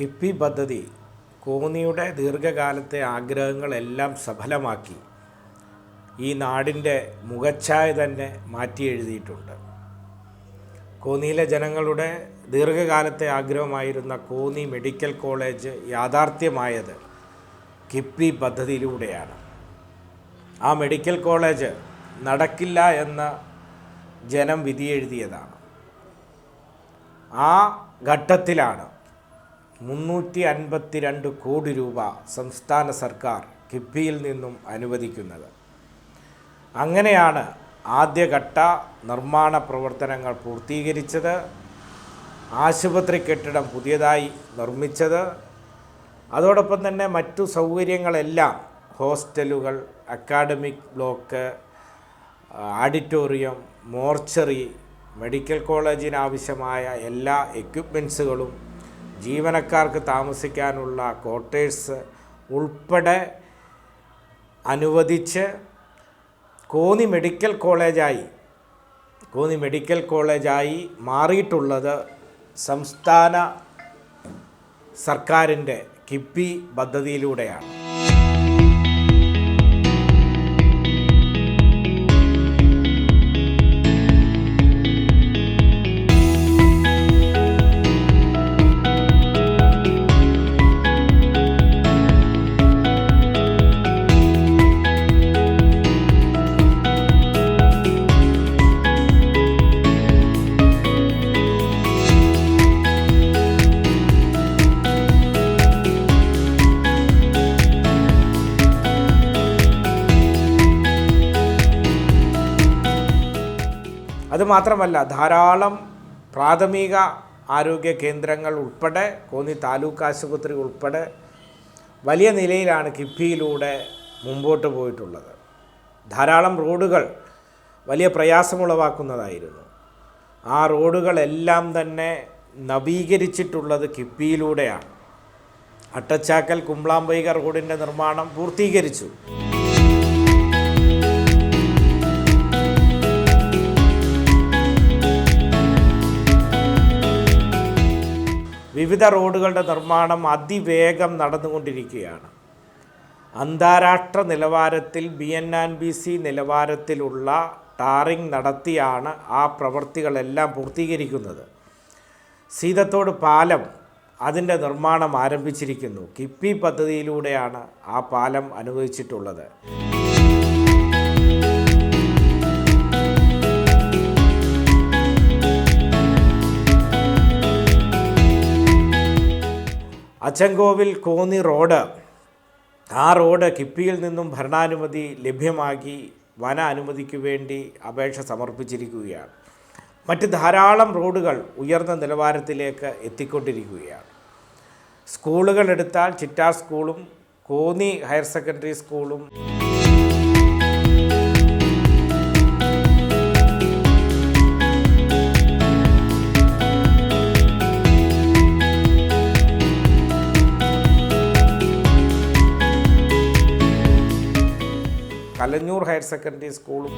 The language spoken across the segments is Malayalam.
കിഫ്ബി പദ്ധതി കോന്നിയുടെ ദീർഘകാലത്തെ ആഗ്രഹങ്ങളെല്ലാം സഫലമാക്കി ഈ നാടിന്റെ മുഖച്ഛായ തന്നെ മാറ്റി എഴുതിയിട്ടുണ്ട്. കോന്നിയിലെ ജനങ്ങളുടെ ദീർഘകാലത്തെ ആഗ്രഹമായിരുന്ന കോന്നി മെഡിക്കൽ കോളേജ് യാഥാർത്ഥ്യമായത് കിഫ്ബി പദ്ധതിയിലൂടെയാണ്. ആ മെഡിക്കൽ കോളേജ് നടക്കില്ല എന്ന് ജനം വിധിയെഴുതിയതാണ്. ആ ഘട്ടത്തിലാണ് മുന്നൂറ്റി അൻപത്തിരണ്ട് കോടി രൂപ സംസ്ഥാന സർക്കാർ കിഫ്ബിയിൽ നിന്നും അനുവദിക്കുന്നത്. അങ്ങനെയാണ് ആദ്യഘട്ട നിർമ്മാണ പ്രവർത്തനങ്ങൾ പൂർത്തീകരിച്ചത്. ആശുപത്രി കെട്ടിടം പുതിയതായി നിർമ്മിച്ചത്. അതോടൊപ്പം തന്നെ മറ്റു സൗകര്യങ്ങളെല്ലാം ഹോസ്റ്റലുകൾ academic block auditorium mortuary medical കോളേജിനാവശ്യമായ എല്ലാ എക്യുപ്മെൻസുകളും ജീവനക്കാർക്ക് താമസിക്കാനുള്ള ക്വാർട്ടേഴ്സ് ഉൾപ്പെടെ അനുവദിച്ച് കോന്നി മെഡിക്കൽ കോളേജായി കോന്നി മെഡിക്കൽ കോളേജായി മാറിയിട്ടുള്ളത് സംസ്ഥാന സർക്കാരിന്റെ കിഫ്ബി പദ്ധതിയിലൂടെയാണ്. അതുമാത്രമല്ല ധാരാളം പ്രാഥമിക ആരോഗ്യ കേന്ദ്രങ്ങൾ ഉൾപ്പെടെ കോന്നി താലൂക്ക് ആശുപത്രി ഉൾപ്പെടെ വലിയ നിലയിലാണ് കിഫ്ബിയിലൂടെ മുമ്പോട്ട് പോയിട്ടുള്ളത്. ധാരാളം റോഡുകൾ വലിയ പ്രയാസമുളവാക്കുന്നതായിരുന്നു. ആ റോഡുകളെല്ലാം തന്നെ നവീകരിച്ചിട്ടുള്ളത് കിഫ്ബിയിലൂടെയാണ്. അട്ടച്ചാക്കൽ കുമ്പളാംബൈക റോഡിന്റെ നിർമ്മാണം പൂർത്തീകരിച്ചു. വിവിധ റോഡുകളുടെ നിർമ്മാണം അതിവേഗം നടന്നുകൊണ്ടിരിക്കുകയാണ്. അന്താരാഷ്ട്ര നിലവാരത്തിൽ B N and B C നിലവാരത്തിലുള്ള ടാറിംഗ് നടത്തിയാണ് ആ പ്രവൃത്തികളെല്ലാം പൂർത്തീകരിക്കുന്നത്. സീതത്തോട് പാലം അതിന്റെ നിർമ്മാണം ആരംഭിച്ചിരിക്കുന്നു. കിപ്പി പദ്ധതിയിലൂടെയാണ് ആ പാലം അനുവദിച്ചിട്ടുള്ളത്. അച്ചൻകോവിൽ കോന്നി റോഡ് ആ റോഡ് കിപ്പിയിൽ നിന്നും ഭരണാനുമതി ലഭ്യമാക്കി വന അനുമതിക്ക് വേണ്ടി അപേക്ഷ സമർപ്പിച്ചിരിക്കുകയാണ്. മറ്റ് ധാരാളം റോഡുകൾ ഉയർന്ന നിലവാരത്തിലേക്ക് എത്തിക്കൊണ്ടിരിക്കുകയാണ്. സ്കൂളുകൾ എടുത്താൽ ചിറ്റാർ സ്കൂളും കോന്നി ഹയർ സെക്കൻഡറി സ്കൂളും കലഞ്ഞൂർ ഹയർ സെക്കൻഡറി സ്കൂളും.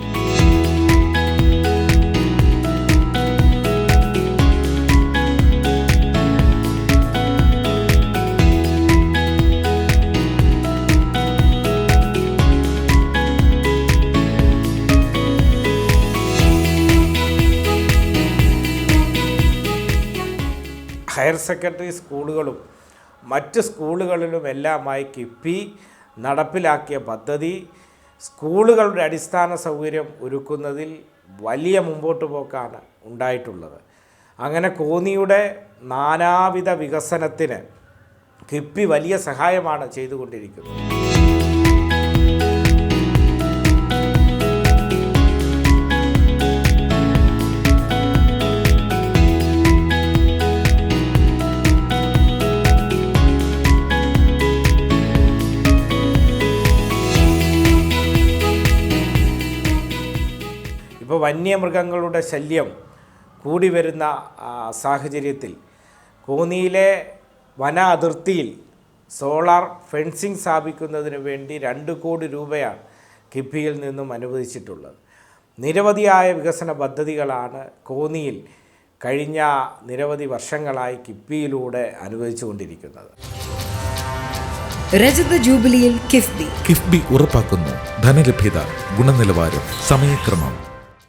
ഹയർ സെക്കൻഡറി സ്കൂളുകളും മറ്റ് സ്കൂളുകളിലുമെല്ലാമായി കിഫ്ബി നടപ്പിലാക്കിയ പദ്ധതി സ്കൂളുകളുടെ അടിസ്ഥാന സൗകര്യം ഒരുക്കുന്നതിൽ വലിയ മുമ്പോട്ട് പോക്കാണ് ഉണ്ടായിട്ടുള്ളത്. അങ്ങനെ കോന്നിയുടെ നാനാവിധ വികസനത്തിന് കിപ്പി വലിയ സഹായമാണ് ചെയ്തുകൊണ്ടിരിക്കുന്നത്. ഇപ്പോൾ വന്യമൃഗങ്ങളുടെ ശല്യം കൂടി വരുന്ന സാഹചര്യത്തിൽ കോന്നിയിലെ വന അതിർത്തിയിൽ സോളാർ ഫെൻസിങ് സ്ഥാപിക്കുന്നതിന് വേണ്ടി രണ്ട് കോടി രൂപയാണ് കിഫ്ബിയിൽ നിന്നും അനുവദിച്ചിട്ടുള്ളത്. നിരവധിയായ വികസന പദ്ധതികളാണ് കോന്നിയിൽ കഴിഞ്ഞ നിരവധി വർഷങ്ങളായി കിഫ്ബിയിലൂടെ അനുവദിച്ചുകൊണ്ടിരിക്കുന്നത്. രജത ജൂബിലിയിൽ കിഫ്ബി. കിഫ്ബി ഉറപ്പാക്കുന്നു. ധനലഭ്യത ഗുണനിലവാരം സമയക്രമം.